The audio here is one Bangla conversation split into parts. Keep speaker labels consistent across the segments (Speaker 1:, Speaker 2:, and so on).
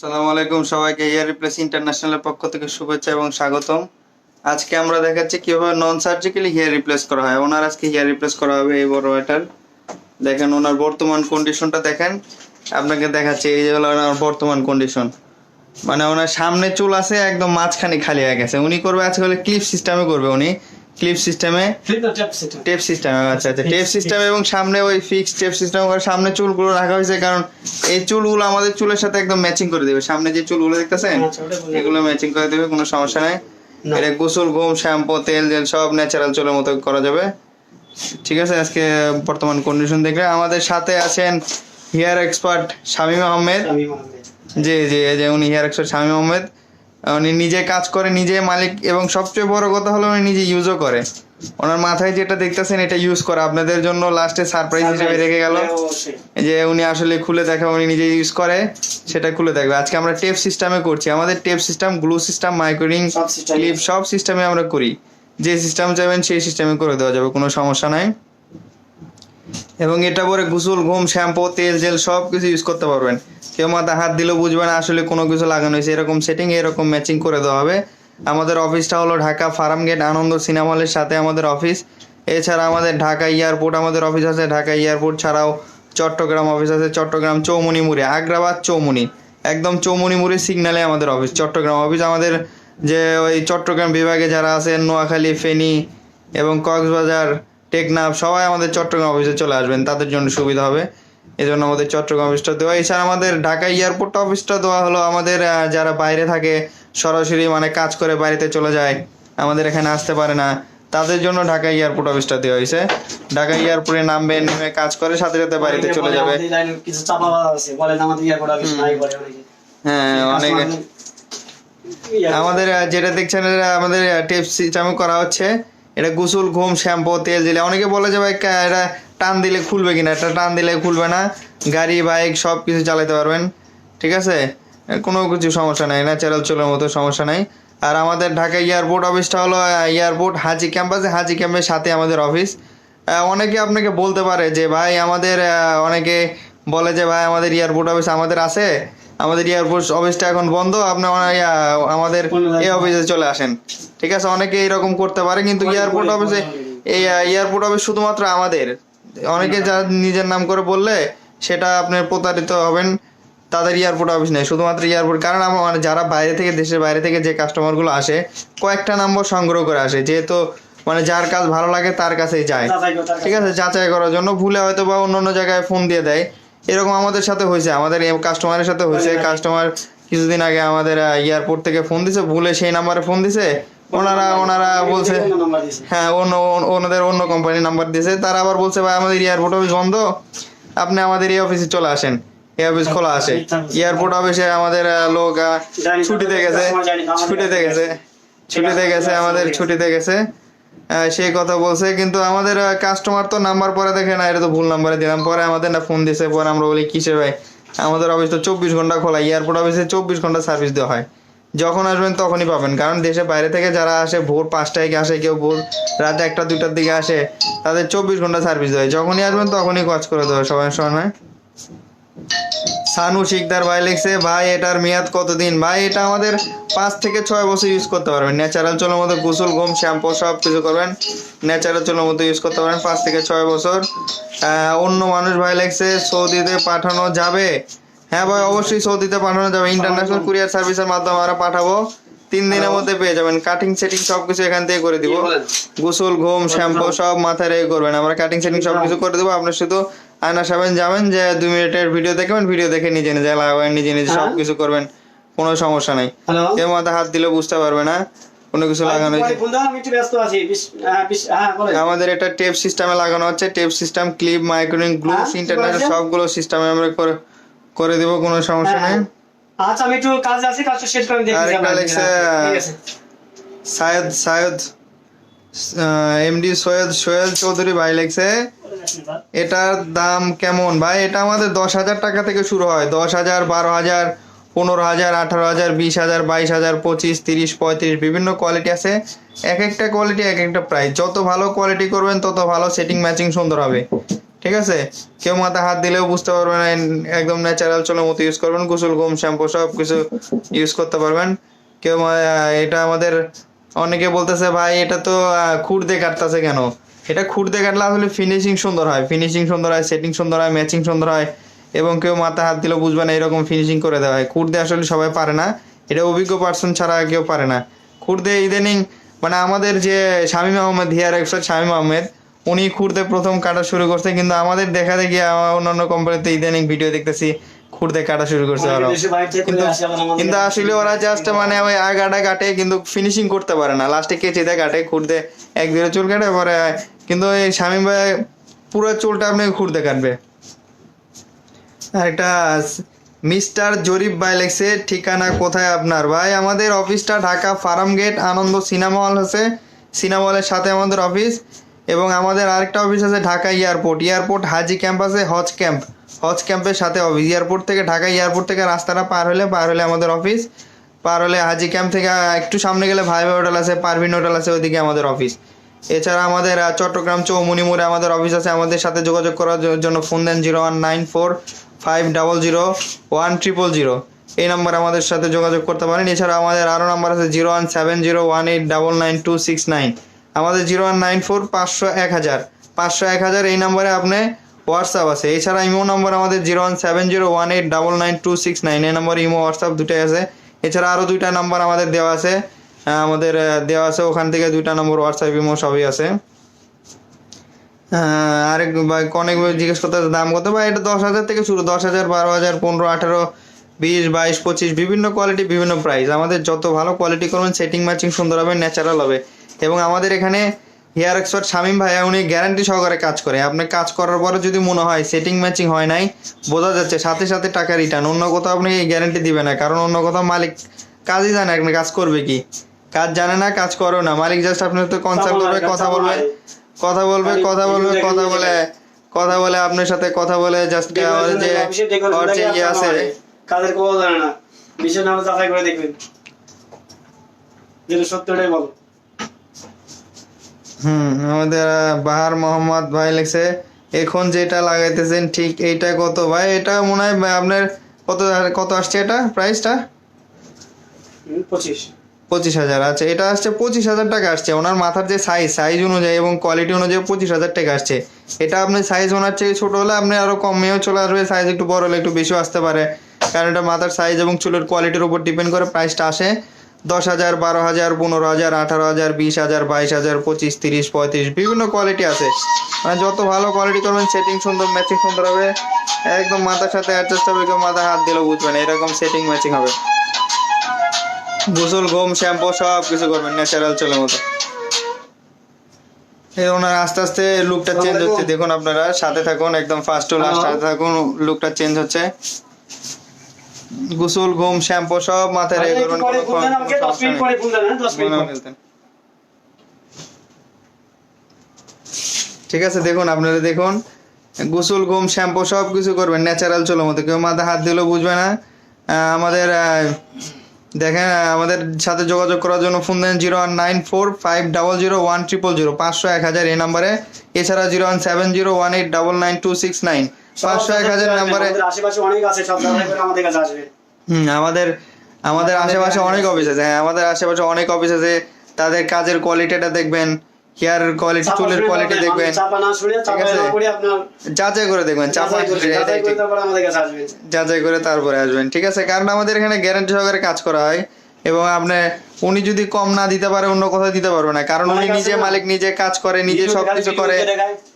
Speaker 1: সালাম আলাইকুম সবাইকে এয়ার রিপ্লেস ইন্টারন্যাশনালের পক্ষ থেকে শুভেচ্ছা এবং স্বাগতম। আজকে আমরা দেখাচ্ছি কীভাবে নন সার্জিক্যালি হেয়ার রিপ্লেস করা হয়। ওনার আজকে হেয়ার রিপ্লেস করা হবে এই বড় এটার। দেখেন ওনার বর্তমান কন্ডিশনটা দেখেন। আপনাকে দেখাচ্ছি, এই যে হলো ওনার বর্তমান কন্ডিশন মানে ওনার সামনে চুল আছে, একদম মাঝখানে খালি হয়ে গেছে। উনি করবে আজকে হলে ক্লিপ সিস্টেমে করবে উনি। ক্লিপ সিস্টেমে টেপ সিস্টেম আচ্ছা আচ্ছা। টেপ সিস্টেম এবং সামনে ওই ফিক্স টেপ সিস্টেম করে সামনে চুলগুলো রাখা হয়েছে কারণ এই চুলগুলো আমাদের চুলের সাথে একদম ম্যাচিং করে দেবে। সামনে যে চুলগুলো দেখতেছেন
Speaker 2: বুঝলাম।
Speaker 1: এগুলো ম্যাচিং করে দেবে কোনো সমস্যা নাই। এটা গোসল ঘুম শ্যাম্পু তেল জেল সব ন্যাচারাল চুলের মতো করা যাবে। ঠিক আছে আজকে বর্তমান কন্ডিশন দেখলে আমাদের সাথে আছেন হেয়ার এক্সপার্ট শামীম আহমেদ। জি জি এই যে উনি হেয়ার এক্সপার্ট শামীম আহমেদ। উনি নিজে কাজ করে নিজে মালিক এবং সবচেয়ে বড় কথা হলো উনি নিজে ইউজও করে। ওনার মাথায় যেটা দেখতেছেন এটা ইউজ করে। আপনাদের জন্য লাস্টে সারপ্রাইজ হিসেবে রেখে গেল।
Speaker 2: হ্যাঁ,
Speaker 1: যে উনি আসলে খুলে দেখে উনি নিজে ইউজ করে সেটা খুলে দেখবে। আজকে আমরা টেপ সিস্টেমে করছি। আমাদের tape system glue system clip সব সিস্টেমে আমরা করি। যে সিস্টেম চাইবেন সেই সিস্টেমে করে দেওয়া যাবে কোনো সমস্যা নাই। এবং এটা পরে গোসল, ঘুম, শ্যাম্পু, তেল, জেল সব কিছু ইউজ করতে পারবেন। কেউ মাথা হাত দিলেও বুঝবে না আসলে কোনো কিছু লাগানো হয়েছে। এরকম সেটিং এরকম ম্যাচিং করে দেওয়া হবে। আমাদের অফিসটা হলো Dhaka farm gate Ananda cinema হলের সাথে আমাদের অফিস এছাড়া আমাদের ঢাকা এয়ারপোর্ট আমাদের অফিস আছে ঢাকা এয়ারপোর্ট ছাড়াও চট্টগ্রাম অফিস আছে। চট্টগ্রাম চৌমুনি মুড়ে, আগ্রাবাদ চৌমুনি। একদম চৌমুনি মুড়ে সিগনালে আমাদের অফিস চট্টগ্রাম অফিস আমাদের যে ওই চট্টগ্রাম বিভাগে যারা আছেন, নোয়াখালী, ফেনী এবং কক্সবাজার টেকনাফ সবাই আমাদের চট্টগ্রাম অফিসে চলে আসবেন তাদের জন্য সুবিধা হবে। এই জন্য আমাদের চট্টগ্রাম অফিসটা দেওয়া। এছাড়া আমাদের ঢাকা এয়ারপোর্ট অফিসটা দেওয়া হলো আমাদের যারা বাইরে থাকে সরাসরি মানে কাজ করে বাড়িতে চলে যায় আমাদের এখানে আসতে পারে না। তাদের জন্য ঢাকা এয়ারপোর্ট অফিসটা দেওয়া হয়েছে। ঢাকা এয়ারপোর্টে নামবে নেমে কাজ করে সাথে সাথে বাড়িতে চলে যাবে। হ্যাঁ অনেকে। আমাদের যেটা দেখছেন আমাদের টেপ সিস্টেমে করা হচ্ছে। এটা গোসল, ঘুম, শ্যাম্পু, তেল দিলে, অনেকে বলে যে ভাই এটা টান দিলে খুলবে কিনা? এটা টান দিলে খুলবে না। গাড়ি, বাইক সব কিছু চালাতে পারবেন। ঠিক আছে? কোনো কিছু সমস্যা নাই ন্যাচারাল চলার মতো সমস্যা নাই। আর আমাদের ঢাকা এয়ারপোর্ট অফিসটা হলো এয়ারপোর্ট হাজি ক্যাম্পাসে। হাজি ক্যাম্পের সাথে আমাদের অফিস। অনেকে আপনাকে বলতে পারে যে, ভাই, আমাদের অনেকে বলে যে, ভাই, আমাদের এয়ারপোর্ট অফিস আমাদের আছে। আমাদের এয়ারপোর্ট অফিসটা এখন বন্ধ। আপনি আমাদের এই অফিসে চলে আসেন। ঠিক আছে? অনেকে এরকম করতে পারে কিন্তু এয়ারপোর্ট অফিসে এই এয়ারপোর্ট অফিস শুধুমাত্র আমাদের। অনেকে যা নিজের নাম করে বললে সেটা আপনি প্রতারিত হবেন। তাদের এয়ারপোর্ট অফিস নেই শুধুমাত্র এয়ারপোর্ট কারণ আমার মানে যারা বাইরে থেকে দেশের বাইরে থেকে যে কাস্টমারগুলো আসে কয়েকটা নম্বর সংগ্রহ করে আসে যেহেতু মানে যার কাজ ভালো লাগে তার কাছেই যায়। ঠিক আছে? যাচাই করার জন্য ভুলে হয়তো বা অন্য অন্য জায়গায় ফোন দিয়ে দেয়। এরকম আমাদের সাথে হয়েছে আমাদের কাস্টমারের সাথে হয়েছে। কাস্টমার কিছুদিন আগে আমাদের এয়ারপোর্ট থেকে ফোন দিছে ভুলে সেই নাম্বারে ফোন দিছে। ওনারা ওনারা বলছে। হ্যাঁ অন্য ওনাদের অন্য কোম্পানির নাম্বার দিয়েছে তারা আবার বলছে ভাই আমাদের এয়ারপোর্ট অফিস বন্ধ। আপনি আমাদের এই অফিসে চলে আসেন। এই অফিস খোলা আছে। এয়ারপোর্ট অফিসে আমাদের লোক ছুটিতে গেছে। ছুটিতে গেছে। ছুটিতে গেছে আমাদের ছুটিতে গেছে। সেই কথা বলছে, কিন্তু আমাদের কাস্টমার তো নাম্বার পরে দেখে না, এটা তো ভুল নাম্বারে দিলাম। পরে আমাদের না ফোন দিছে, পরে আমরা বলি, কিসে ভাই? আমাদের অফিস তো চব্বিশ ঘণ্টা খোলা এয়ারপোর্ট অফিসে চব্বিশ ঘণ্টা সার্ভিস দেওয়া হয়। যখন আসবেন তখনই পাবেন, কারণ দেশে বাইরে থেকে যারা আসে, ভোর পাঁচটায় আসে, কেউ ভোর রাতে একটা দুটার দিকে আসে, তাদের চব্বিশ ঘণ্টা সার্ভিস দেয় যখনই আসবেন তখনই কাজ করে দেবে সবাই সময় সানু শিকদার ভাই লিখছে ভাই এটার মেয়াদ কতদিন? ভাই এটা আমাদের পাঁচ থেকে ছয় বছর ইউজ করতে পারবেন। ন্যাচারাল চুলের মতো গোসল ঘুম শ্যাম্পু সব কিছু করবেন। ন্যাচারাল চুলের মতো ইউজ করতে পারেন পাঁচ থেকে ছয় বছর। অন্য মানুষ ভাই লিখছে সৌদিতে পাঠানো যাবে? হ্যাঁ ভাই অবশ্যই সৌদিতে পাঠানো যাবে। ইন্টারন্যাশনাল কুরিয়ার সার্ভিসের মাধ্যমে আমরা পাঠাবো। তিন দিনের মধ্যে পেয়ে যাবেন। কাটিং সেটিং সব কিছু এখান থেকে করে দিব। গোসল ঘুম শ্যাম্পু সব মাথায় রেখে করবেন। আমরা কাটিং সেটিং সব কিছু করে দেবো। আপনার শুধু আয়না সাবেন যাবেন যে দুই মিনিটের ভিডিও দেখবেন ভিডিও দেখে নিজে নিজে লাগাবেন নিজে নিজে সব
Speaker 2: হ্যাঁ।
Speaker 1: কিছু করবেন কোনো সমস্যা নাই। কেউ মাথা হাত দিলে বুঝতে পারবে না কোনো কিছু লাগানো আমাদের এটা টেপ সিস্টেমে লাগানো হচ্ছে টেপ সিস্টেম ক্লিপ মাইক্রোনিং গ্লু ইন্টারনেট সবগুলো সিস্টেমে আমরা করে করে দেবো কোনো সমস্যা
Speaker 2: হ্যাঁ,
Speaker 1: নেই।
Speaker 2: হ্যাঁ। আচ্ছা আমি একটু কাজে আছি কাজটা শেষ করে ঠিক
Speaker 1: সায়দ সায়দ। এমডি সৈয়দ সৈয়দ চৌধুরী ভাই লেগছে এটার দাম কেমন? ভাই, এটা আমাদের দশ হাজার টাকা থেকে শুরু হয়। দশ হাজার, বারো হাজার, পনেরো হাজার, আঠারো হাজার, বিশ হাজার, বাইশ হাজার, পঁচিশ, তিরিশ, পঁয়ত্রিশ, বিভিন্ন কোয়ালিটি আছে। এক একটা কোয়ালিটি এক একটা প্রাইস যত ভালো কোয়ালিটি করবেন, তত ভালো সেটিং ম্যাচিং সুন্দর হবে। ঠিক আছে? কেউ মাথা হাত দিলেও বুঝতে পারবেন একদম ন্যাচারাল চলো মতো ইউজ করবেন, গোসল, ঘুম, শ্যাম্পু সব কিছু ইউজ করতে পারবেন। কেউ এটা আমাদের অনেকে বলতেছে, ভাই, এটা তো দিয়ে কাটতেছে কেন? এটা দিয়ে কাটলে আসলে ফিনিশিং সুন্দর হয়। ফিনিশিং সুন্দর হয় সেটিং সুন্দর হয় ম্যাচিং সুন্দর হয় এবং কেউ মাথা হাত দিলেও বুঝবে না এরকম ফিনিশিং করে দেওয়া হয়। দিয়ে আসলে সবাই পারে না। এটা অভিজ্ঞ পার্সন ছাড়া কেউ পারে না। দিয়ে ইদানিং মানে আমাদের যে শামীম আহমেদ, হিয়ার এক্সপার্ট শামীম আহমেদ, উনি খুরদে প্রথম কাটা শুরু করছে, কিন্তু আমাদের দেখা দেখি অন্যান্য কোম্পানিতে ইদানিং ভিডিও দেখতেছি। খুরদে কাটা শুরু করছে ওরা কিন্তু আসলে ওরা জাস্ট মানে ওই আগাটা কাটে কিন্তু ফিনিশিং করতে পারে না। লাস্টে কেচে দেয় কাটে খুঁড়তে এক দুটো চুল কাটে পরে কিন্তু এই শামীম ভাই পুরো চুলটা আপনি খুঁড়তে কাটবে। একটা মিস্টার জরিফ ভাই লেখছে ঠিকানা কোথায় আপনার? ভাই আমাদের অফিসটা Dhaka farm gate Ananda cinema hall আছে। সিনেমা হলের সাথে আমাদের অফিস এবং আমাদের আরেকটা অফিস আছে Dhaka airport airport Haji camp আছে হজ ক্যাম্প হজ ক্যাম্পের সাথে অফিস এয়ারপোর্ট থেকে ঢাকা এয়ারপোর্ট থেকে রাস্তাটা পার হলে পার হলে আমাদের অফিস পার হলে হাজি ক্যাম্প থেকে একটু সামনে গেলে ভাই ভাই হোটেল আছে, পারভিন হোটেল আছে, ওইদিকে আমাদের অফিস এছাড়া আমাদের চট্টগ্রাম চৌমুনি মোড়ে আমাদের অফিস আছে। আমাদের সাথে যোগাযোগ করার জন্য ফোন দেন zero one nine four five double zero one triple zero এই নাম্বার আমাদের সাথে যোগাযোগ করতে পারেন। এছাড়া আমাদের আরও নাম্বার আছে zero one seven zero one eight double nine two six nine আমাদের জিরো ওয়ান নাইন ফোর পাঁচশো এক হাজার। পাঁচশো এক হাজার এই নাম্বারে আপনি হোয়াটসঅ্যাপ আছে। এছাড়া ইমো নাম্বার আমাদের zero one seven zero one eight double nine two six nine. এই নাম্বার ইমো হোয়াটসঅ্যাপ দুটাই আছে। এছাড়া আরও দুইটা নাম্বার আমাদের দেওয়া আছে। আমাদের দেওয়া আছে। ওখান থেকে দুইটা নম্বর হোয়াটসঅ্যাপ ইমো সবই আছে। আরেক অনেক জিজ্ঞেস করতে দাম কত? বা এটা দশ হাজার থেকে শুরু। দশ হাজার, বারো হাজার, পনেরো, আঠেরো, বিশ, বাইশ, পঁচিশ, বিভিন্ন কোয়ালিটি বিভিন্ন প্রাইস আমাদের যত ভালো কোয়ালিটি করবেন সেটিং ম্যাচিং সুন্দর হবে ন্যাচারাল হবে। এবং আমাদের এখানে হেয়ার এক্সপার্ট শামীম ভাইয়া উনি গ্যারান্টি সহকারে কাজ করে। আপনি কাজ করার পরে যদি মনে হয় সেটিং ম্যাচিং হয় নাই বোঝা যাচ্ছে সাথে সাথে টাকা রিটার্ন অন্য কোথাও আপনি গ্যারান্টি দিবে না কারণ অন্য কোথাও মালিক কাজই জানে আপনি কাজ করবে কি। কাজ জানে না কাজ করো না। মালিক জাস্ট আপনার তো কনসাল্ট করবে কথা বলবে। কথা বলবে কথা বলবে কথা বলে কথা বলে আপনার সাথে কথা বলে জাস্ট যে ইয়ে আছে।
Speaker 2: কাদের কোয়া জানে না। বিষয় নাম যাচাই করে দেখবেন। যেটা সত্যটাই বলো।
Speaker 1: হুম আমাদের বাহার মোহাম্মদ ভাই লেখছে এখন যেটা লাগাইতেছেন ঠিক এইটা কত? ভাই এটা মনে হয় আপনার কত কত আসছে এটা প্রাইসটা
Speaker 2: পঁচিশ।
Speaker 1: পঁচিশ হাজার আচ্ছা এটা আসছে পঁচিশ হাজার টাকা আসছে। ওনার মাথার যে সাইজ সাইজ অনুযায়ী এবং কোয়ালিটি অনুযায়ী পঁচিশ হাজার টাকা আসছে। এটা আপনি সাইজ ওনার চেয়ে ছোট হলে আপনি আরও কমেও চলে আসবে সাইজ একটু বড় হলে একটু বেশিও আসতে পারে। কারণ এটা মাথার সাইজ এবং চুলের কোয়ালিটির উপর ডিপেন্ড করে প্রাইসটা আসে। দশ হাজার বারো হাজার পনেরো হাজার আঠারো হাজার বিশ হাজার বাইশ হাজার পঁচিশ তিরিশ পঁয়ত্রিশ বিভিন্ন কোয়ালিটি আছে। মানে যত ভালো কোয়ালিটি করবেন সেটিং সুন্দর ম্যাচিং সুন্দর হবে। একদম মাথার সাথে অ্যাডজাস্ট হবে কেউ মাথা হাত দিলেও বুঝবেন এরকম সেটিং ম্যাচিং হবে। গোসল ঘুম শ্যাম্পু সব কিছু করবেন ন্যাচারাল চলের মতো। এই ওনার আস্তে আস্তে লুকটা চেঞ্জ হচ্ছে। দেখুন আপনারা সাথে থাকুন একদম ফার্স্ট টু লাস্ট সাথে থাকুন লুকটা চেঞ্জ হচ্ছে। গোসল ঘুম শ্যাম্পু সব মাথায় রেখে
Speaker 2: মিনিট পরে ফোন দেন হ্যাঁ।
Speaker 1: ঠিক আছে দেখুন আপনারা দেখুন। গোসল ঘুম শ্যাম্পু সব কিছু করবেন ন্যাচারাল চলো মতো কেউ মাথা হাত দিলেও বুঝবে না। আমাদের দেখেন আমাদের সাথে যোগাযোগ করার জন্য ফোন দেন zero one nine four five double zero one triple zero পাঁচশো এক হাজার এই নাম্বারে। এছাড়া zero one seven zero one eight double nine two six nine. পাঁচশো এক হাজার নাম্বারে।
Speaker 2: আমাদের আশেপাশে অনেক আছে সব আমাদের কাছে আসবে।
Speaker 1: হুম আমাদের আমাদের আশেপাশে অনেক অফিস আছে। হ্যাঁ আমাদের আশেপাশে অনেক অফিস আছে। তাদের কাজের কোয়ালিটিটা দেখবেন হেয়ার কোয়ালিটি চুলের কোয়ালিটি দেখবেন।
Speaker 2: চাপা
Speaker 1: আছে? যাচাই করে দেখবেন চাপা
Speaker 2: যাচাই করে তারপরে আসবেন
Speaker 1: ঠিক আছে? কারণ আমাদের এখানে গ্যারান্টি সহকারে কাজ করা হয় এবং আপনি উনি যদি কম না দিতে পারে অন্য কোথাও দিতে পারবে না। কারণ উনি নিজে মালিক নিজে কাজ করে নিজে সবকিছু করে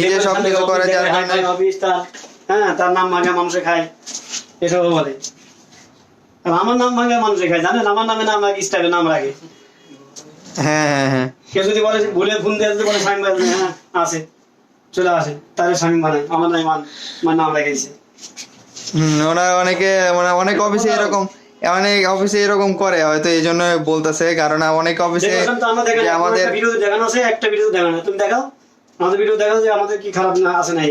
Speaker 1: নিজে সবকিছু করে যার কারণে
Speaker 2: হ্যাঁ তার নাম ভাঙা মানুষে খায়। এসব বলে। আমার নাম ভাঙা মানুষে খায় জানেন? আমার নামে নাম রাখে স্টাফের নাম রাখে।
Speaker 1: হ্যাঁ হ্যাঁ হ্যাঁ।
Speaker 2: কেউ যদি বলে ভুলে ফোন দিয়ে যদি বলে স্বামী হ্যাঁ আছে চলে আসে তাহলে স্বামী বানায়। আমার মান নাম রেখেছে
Speaker 1: হুম ওরা অনেকে মানে অনেক অফিসে এরকম অনেক অফিসে এরকম করে হয়তো এই জন্য বলতেছে কারণ অনেক অফিসে আমাদের
Speaker 2: ভিডিও দেখানো আছে একটা ভিডিও দেখানো তুমি দেখাও। আমাদের ভিডিও দেখাও যে আমাদের কি খারাপ না আছে নাই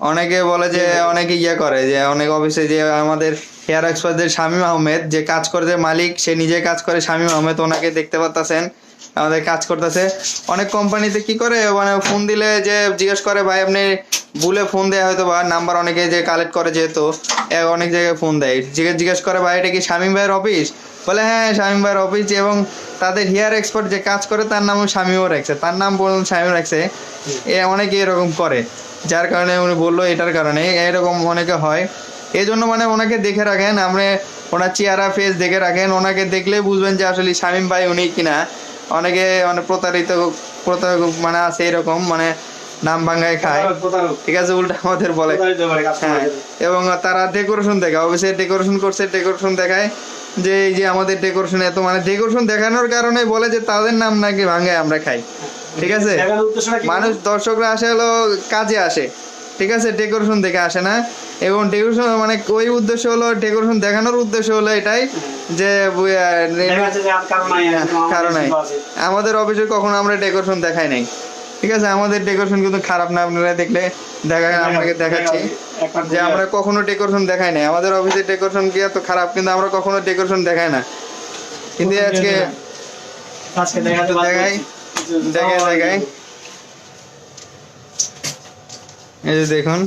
Speaker 1: অনেকে বলে যে অনেকে ইয়ে করে যে অনেক অফিসে যে আমাদের হেয়ার এক্সপার্টদের শামীম আহমেদ যে কাজ করে যে মালিক সে নিজে কাজ করে শামীম আহমেদ ওনাকে দেখতে পাচ্ছেন আমাদের কাজ করতেছে। অনেক কোম্পানিতে কি করে মানে ফোন দিলে যে জিজ্ঞেস করে ভাই আপনি ভুলে ফোন দেয় হয়তো বা নাম্বার অনেকে যে কালেক্ট করে যেহেতু অনেক জায়গায় ফোন দেয়। জিজ্ঞেস জিজ্ঞেস করে ভাই এটা কি শামীম ভাইয়ের অফিস বলে হ্যাঁ শামীম ভাইয়ের অফিস এবং তাদের হেয়ার এক্সপার্ট যে কাজ করে তার নামও শামীমও রাখছে। তার নাম বলুন শামীম রাখছে। এ অনেকে এরকম করে যার কারণে উনি বলল এটার কারণে। এরকম অনেকে হয়। এই জন্য মানে ওনাকে দেখে রাখেন আপনি ওনার চেহারা ফেস দেখে রাখেন। ওনাকে দেখলে বুঝবেন যে আসলে শামীম ভাই উনি কিনা। অনেকে মানে প্রতারিত প্রতারক মানে আছে এরকম মানে নাম ভাঙ্গায় খায়। ঠিক আছে উল্টা আমাদের বলে। হ্যাঁ এবং তারা ডেকোরেশন দেখায়। অফিসে ডেকোরেশন করছে ডেকোরেশন দেখায়। যে এই যে আমাদের ডেকোরেশন এত মানে ডেকোরেশন দেখানোর কারণে বলে যে তাদের নাম নাকি ভাঙ্গায় আমরা খাই। ঠিক আছে? মানুষ দর্শকরা আসে হলো কাজে আসে। ঠিক আছে? ডেকোরেশন দেখে আসে না। এবং ডেকোরেশন মানে ওই উদ্দেশ্য হলো ডেকোরেশন দেখানোর উদ্দেশ্য হলো এটাই যে কারণ। আমাদের অফিসে কখনো আমরা ডেকোরেশন দেখাই নাই। ঠিক আছে আমাদের ডেকোরেশন কিন্তু খারাপ না আপনারা দেখলে দেখা আপনাকে দেখাচ্ছি। যে আমরা কখনো ডেকোরেশন দেখাই না আমাদের অফিসের ডেকোরেশন কি এত খারাপ কিন্তু আমরা কখনো ডেকোরেশন দেখাই না। কিন্তু আজকে
Speaker 2: আজকে
Speaker 1: দেখাই, দেখাই দেখাই। এই যে দেখুন।